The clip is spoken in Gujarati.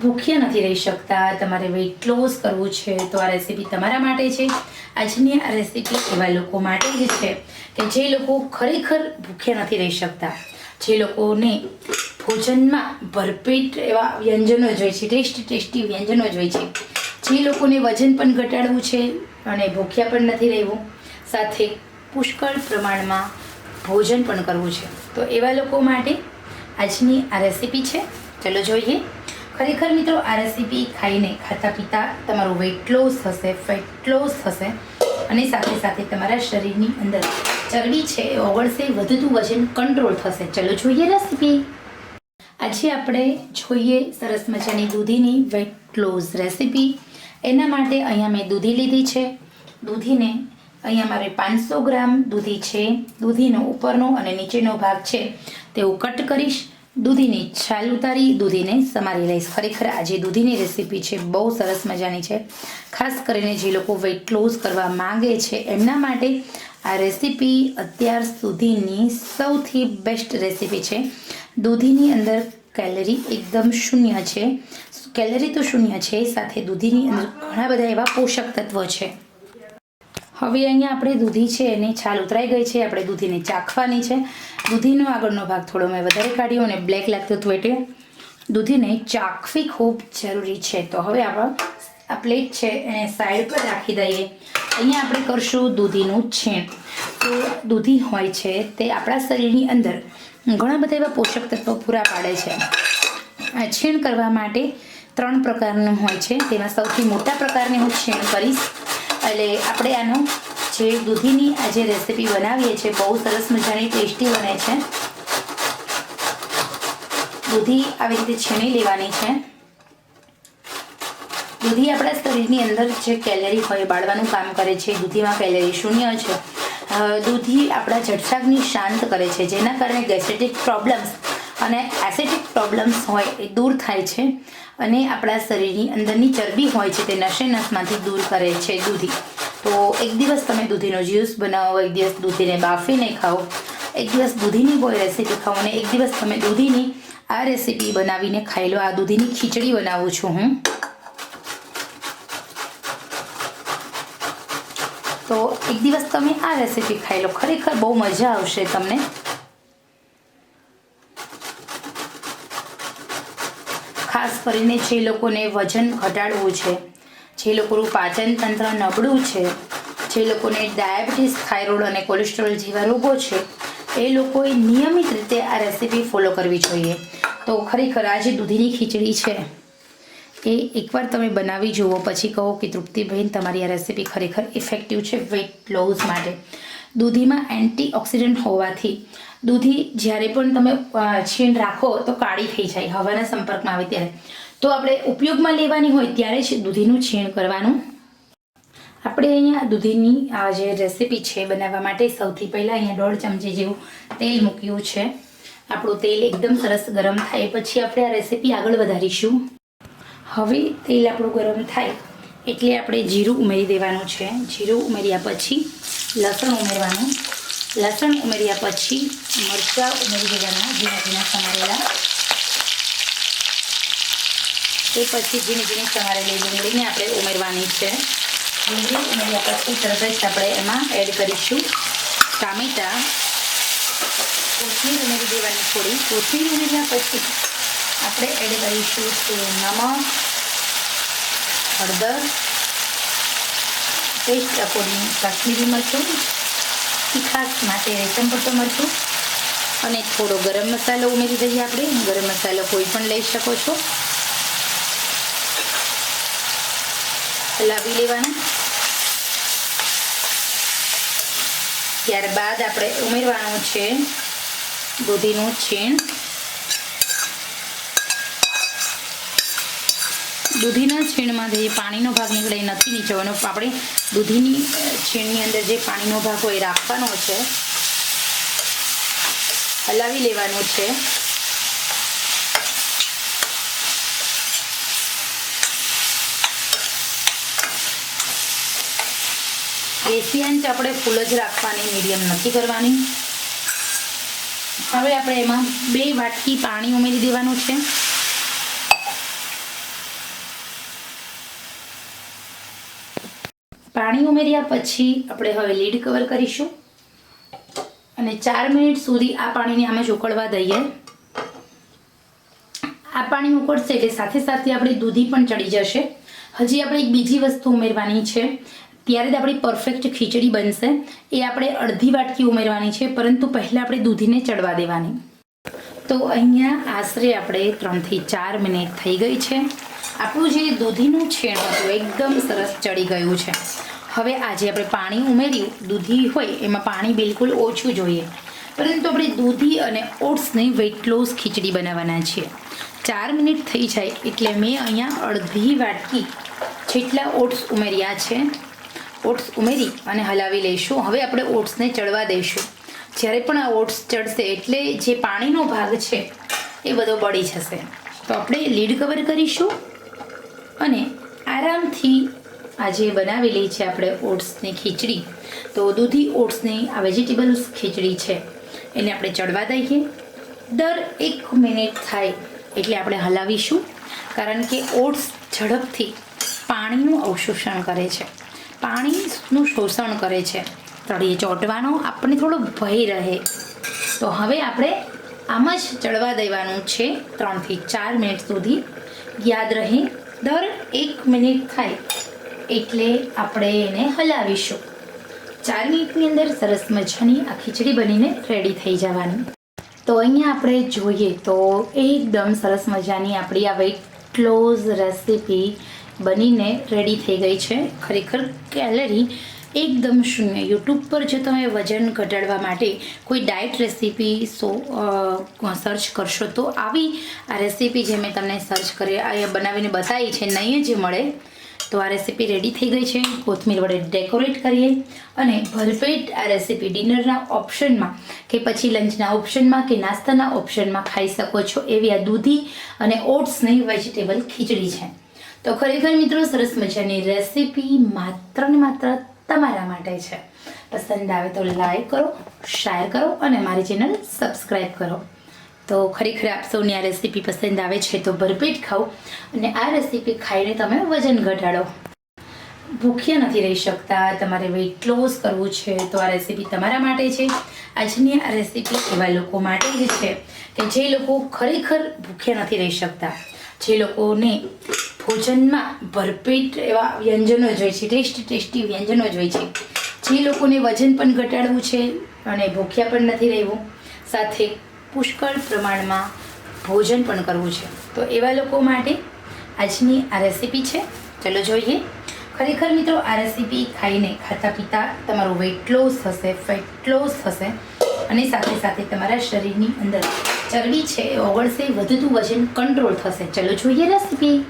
ભૂખ્યા નથી રહી શકતા, તમારે વેઇટ લોસ કરવું છે, તો આ રેસીપી તમારા માટે છે. આજની આ રેસીપી એવા લોકો માટે જ છે કે જે લોકો ખરેખર ભૂખ્યા નથી રહી શકતા. જે લોકોને ભોજનમાં ભરપેટ એવા વ્યંજનો જ હોય છે ટેસ્ટી ટેસ્ટી વ્યંજનો જ હોય છે. જે લોકોને વજન પણ ઘટાડવું છે અને ભૂખ્યા પણ નથી રહેવું, સાથે પુષ્કળ પ્રમાણમાં ભોજન પણ કરવું છે. તો એવા લોકો માટે આજની આ રેસીપી છે. ચલો જોઈએ. ખરેખર મિત્રો, આ રેસીપી ખાઈને ખાતા પીતા તમારું વેટ લોસ થશે ફેટ લોસ થશે અને સાથે સાથે તમારા શરીરની અંદર ચરબી છે એ ઓગળશે, વધતું વજન કંટ્રોલ થશે. ચલો જોઈએ રેસીપી આજે આપણે જોઈએ સરસ મજાની દૂધીની વેટ લોસ રેસીપી એના માટે અહીંયા મેં દૂધી લીધી છે. દૂધીને અહીંયા મારે પાંચસો ગ્રામ દૂધી છે. દૂધીનો ઉપરનો અને નીચેનો ભાગ છે તે કટ કરીશ. દૂધીની છાલ ઉતારી, દૂધીને સમારી લઈશ. ખરેખર આજે દૂધીની રેસીપી છે, બહુ સરસ મજાની છે. ખાસ કરીને જે લોકો વેઇટ લોઝ કરવા માંગે છે, એમના માટે આ રેસીપી અત્યાર સુધીની સૌથી બેસ્ટ રેસીપી છે. દૂધીની અંદર કેલરી એકદમ શૂન્ય છે. કેલરી તો શૂન્ય છે, સાથે દૂધીની અંદર ઘણા બધા એવા પોષક તત્વો છે. હવે અહીંયા આપણે દૂધી છે, એની છાલ ઉતરાઈ ગઈ છે, આપણે દૂધીને ચાખવાની છે. દૂધીનો આગળનો ભાગ થોડો મેં વધારે કાઢ્યો અને બ્લેક લાગતો હતો એટલે દૂધીને ચાખવી ખૂબ જરૂરી છે. તો હવે આપણે આ પ્લેટ છે, એને સાઈડ પર રાખી દઈએ. અહીંયા આપણે કરશું દૂધીનું છીણ. તો દૂધી હોય છે તે આપણા શરીરની અંદર ઘણા બધા એવા પોષક તત્વો પૂરા પાડે છે. આ છીણ કરવા માટે ત્રણ પ્રકારનું હોય છે. તેમાં સૌથી મોટા પ્રકારની હું છીણ કરીશ. એટલે આપણે આનું જે દૂધીની આ જે રેસીપી બનાવીએ છીએ, બહુ સરસ મજાની ટેસ્ટી બને છે. દૂધી આવી રીતે છીણી લેવાની છે. દૂધી આપણા શરીરની અંદર જે કેલેરી હોય, બાળવાનું કામ કરે છે, દૂધીમાં કેલેરી શૂન્ય છે. દૂધી આપણા જઠરાગને શાંત કરે છે, જેના કારણે ગેસ્ટ્રિક પ્રોબ્લેમ્સ અને એસિડિક પ્રોબ્લેમ્સ હોય એ દૂર થાય છે. અને આપણા શરીરની અંદરની ચરબી હોય છે તે નશે નસમાંથી દૂર કરે છે દૂધી. તો એક દિવસ તમે દૂધીનો જ્યુસ બનાવો, એક દિવસ દૂધીને બાફીને ખાઓ. એક દિવસ દૂધીની કોઈ રેસીપી ખાઓ અને એક દિવસ તમે દૂધીની આ રેસીપી બનાવીને ખાઈ લો. આ દૂધીની ખીચડી બનાવું છું હું. તો એક દિવસ તમે આ રેસીપી ખાઈ લો. ખરેખર બહુ મજા આવશે તમને. કરીને જે લોકોને વજન ઘટાડવું છે, જે લોકોનું પાચન તંત્ર નબળું છે, જે લોકોને ડાયાબિટીસ, થાઇરોઇડ અને કોલેસ્ટ્રોલ જેવા રોગો છે, એ લોકોએ નિયમિત રીતે આ રેસીપી ફોલો કરવી જોઈએ. તો ખરેખર આ જે દૂધીની ખીચડી છે, એ એકવાર તમે બનાવી જુઓ, પછી કહો કે તૃપ્તિબહેન તમારી આ રેસીપી ખરેખર ઇફેક્ટિવ છે વેઇટ લોસ માટે. દૂધીમાં એન્ટીઓક્સિડન્ટ હોવાથી. દૂધી જ્યારે પણ તમે છીણ રાખો તો કાળી થઈ જાય, હવાના સંપર્કમાં આવે ત્યારે. તો આપણે ઉપયોગમાં લેવાની હોય ત્યારે જ દૂધીનું છીણ કરવાનું. આપણે અહીંયા દૂધીની આ જે રેસીપી છે બનાવવા માટે સૌથી પહેલાં અહીંયા દોઢ ચમચી જેવું તેલ મૂક્યું છે. આપણું તેલ એકદમ સરસ ગરમ થાય, પછી આપણે આ રેસીપી આગળ વધારીશું. હવે તેલ આપણું ગરમ થાય. એટલે આપણે જીરું ઉમેરી દેવાનું છે. જીરું ઉમેર્યા પછી લસણ ઉમેરવાનું. લસણ ઉમેર્યા પછી મરચાં ઉમેરી દેવાના ઝીણા ઝીણા સમારેલા. એ પછી ઝીણી ઝીણી સમારેલી ડુંગળીને આપણે ઉમેરવાની છે. ડુંગળી ઉમેર્યા પછી તરત જ આપણે એમાં એડ કરીશું ટામેટા. કોથમીર ઉમેરી દેવાની થોડી. કોથમીર ઉમેર્યા પછી આપણે એડ કરીશું નમક. હળદર પેસ્ટ અકોર્ડિંગ કાશ્મીરી મરચું તીખાસ માટે રેશમ પડતો મરચું અને થોડો ગરમ મસાલો ઉમેરી દઈએ આપણે. ગરમ મસાલો કોઈ પણ લઈ શકો છો. હલાવી લેવાના. ત્યારબાદ આપણે ઉમેરવાનું છે દૂધીનું છીણ. દૂધીના છીણમાં જે પાણીનો ભાગ નીકળે એ નથી નીચવાનો. આપણે દૂધીની છીણની અંદર જે પાણીનો ભાગ હોય એ રાખવાનો છે. હલાવી લેવાનો છે. ગેસની આંચ આપણે ફૂલ જ રાખવાની, મીડિયમ નથી કરવાની. હવે આપણે એમાં બે વાટકી પાણી ઉમેરી દેવાનું છે. પાણી ઉમેર્યા પછી આપણે હવે લીડ કવર કરીશું. અને ચાર મિનિટ સુધી આ પાણીને અમે જ ઉકળવા દઈએ. આ પાણી ઉકળશે એટલે સાથે સાથે આપણી દૂધી પણ ચડી જશે. હજી આપણે એક બીજી વસ્તુ ઉમેરવાની છે. ત્યારે જ આપણી પરફેક્ટ ખીચડી બનશે. એ આપણે અડધી વાટકી ઉમેરવાની છે, પરંતુ પહેલાં આપણે દૂધીને ચડવા દેવાની. તો અહીંયા આશરે આપણે ત્રણથી ચાર મિનિટ થઈ ગઈ છે. આપણું જે દૂધીનું છેણ હતું, એકદમ સરસ ચડી ગયું છે. હવે આજે આપણે પાણી ઉમેર્યું. દૂધી હોય, એમાં પાણી બિલકુલ ઓછું જોઈએ. પરંતુ આપણે દૂધી અને ઓટ્સની વેટ લોસ ખીચડી બનાવવાના છીએ. ચાર મિનિટ થઈ જાય એટલે મેં અહીંયા અડધી વાટકી જેટલા ઓટ્સ ઉમેર્યા છે. ઓટ્સ ઉમેરી અને હલાવી લઈશું. હવે આપણે ઓટ્સને ચડવા દઈશું. જ્યારે પણ આ ઓટ્સ ચડશે એટલે જે પાણીનો ભાગ છે, એ બધો બળી જશે. તો આપણે લીડ કવર કરીશું. અને આરામથી આજે બનાવેલી છે આપણે ઓટ્સની ખીચડી. તો દૂધી ઓટ્સની આ વેજીટેબલ્સ ખીચડી છે. એને આપણે ચડવા દઈએ. દર એક મિનિટ થાય એટલે આપણે હલાવીશું. કારણ કે ઓટ્સ ઝડપથી પાણીનું અવશોષણ કરે છે. પાણીનું શોષણ કરે છે. તળીએ ચોંટવાનો આપણને થોડો ભય રહે. તો હવે આપણે આમ જ ચડવા દેવાનું છે ત્રણથી ચાર મિનિટ સુધી. યાદ રહે. દર એક મિનિટ થાય એટલે આપણે એને હલાવીશું. ચાર મિનિટની અંદર સરસ મજાની આ ખીચડી બનીને રેડી થઈ જવાની. તો અહીંયા આપણે જોઈએ તો એકદમ સરસ મજાની આપણી આ વેટ રેસિપી રેસીપી બનીને રેડી થઈ ગઈ છે. ખરેખર કેલરી એકદમ શૂન્ય. યુટ્યુબ પર જો તમે વજન ઘટાડવા માટે કોઈ ડાયટ રેસીપી સો સર્ચ કરશો તો આવી આ રેસીપી જે મેં તમને સર્ચ કરી અહીંયા બનાવીને બતાવી છે, નહીં જ મળે, તો આ રેસીપી રેડી થઈ ગઈ છે. કોથમીર વડે ડેકોરેટ કરીએ અને ભરપેટ આ રેસીપી ડિનરના ઓપ્શનમાં કે પછી લંચના ઓપ્શનમાં કે નાસ્તાના ઓપ્શનમાં ખાઈ શકો છો એવી આ દૂધી અને ઓટ્સની વેજીટેબલ ખીચડી છે. તો ખરેખર મિત્રો સરસ મજાની રેસીપી માત્ર ને માત્ર તમારા માટે છે. પસંદ આવે તો લાઈક કરો શેર કરો અને મારી ચેનલ સબસ્ક્રાઈબ કરો. તો ખરેખર આપ સૌને આ રેસીપી પસંદ આવે છે તો ભરપેટ ખાઓ અને આ રેસીપી ખાઈને તમે વજન ઘટાડો. ભૂખ્યા નથી રહી શકતા, તમારે વેઇટ લોસ કરવું છે તો આ રેસીપી તમારા માટે છે. આજની આ રેસીપી એવા લોકો માટે જ છે કે જે લોકો ખરેખર ભૂખ્યા નથી રહી શકતા. જે લોકોને ભોજનમાં ભરપેટ એવા વ્યંજનો જ હોય છે, ટેસ્ટી ટેસ્ટી વ્યંજનો જ હોય છે. જે લોકોને વજન પણ ઘટાડવું છે અને ભૂખ્યા પણ નથી રહેવું, સાથે પુષ્કળ પ્રમાણમાં ભોજન પણ કરવું છે. તો એવા લોકો માટે આજની આ રેસીપી છે. ચલો જોઈએ. ખરેખર મિત્રો, આ રેસીપી ખાઈને ખાતા પીતા તમારું વેઇટ લોસ થશે ફેટ લોસ થશે અને સાથે સાથે તમારા શરીરની અંદર ચરબી છે એ ઓગળશે વધતું વજન કંટ્રોલ થશે. ચલો જોઈએ રેસીપી.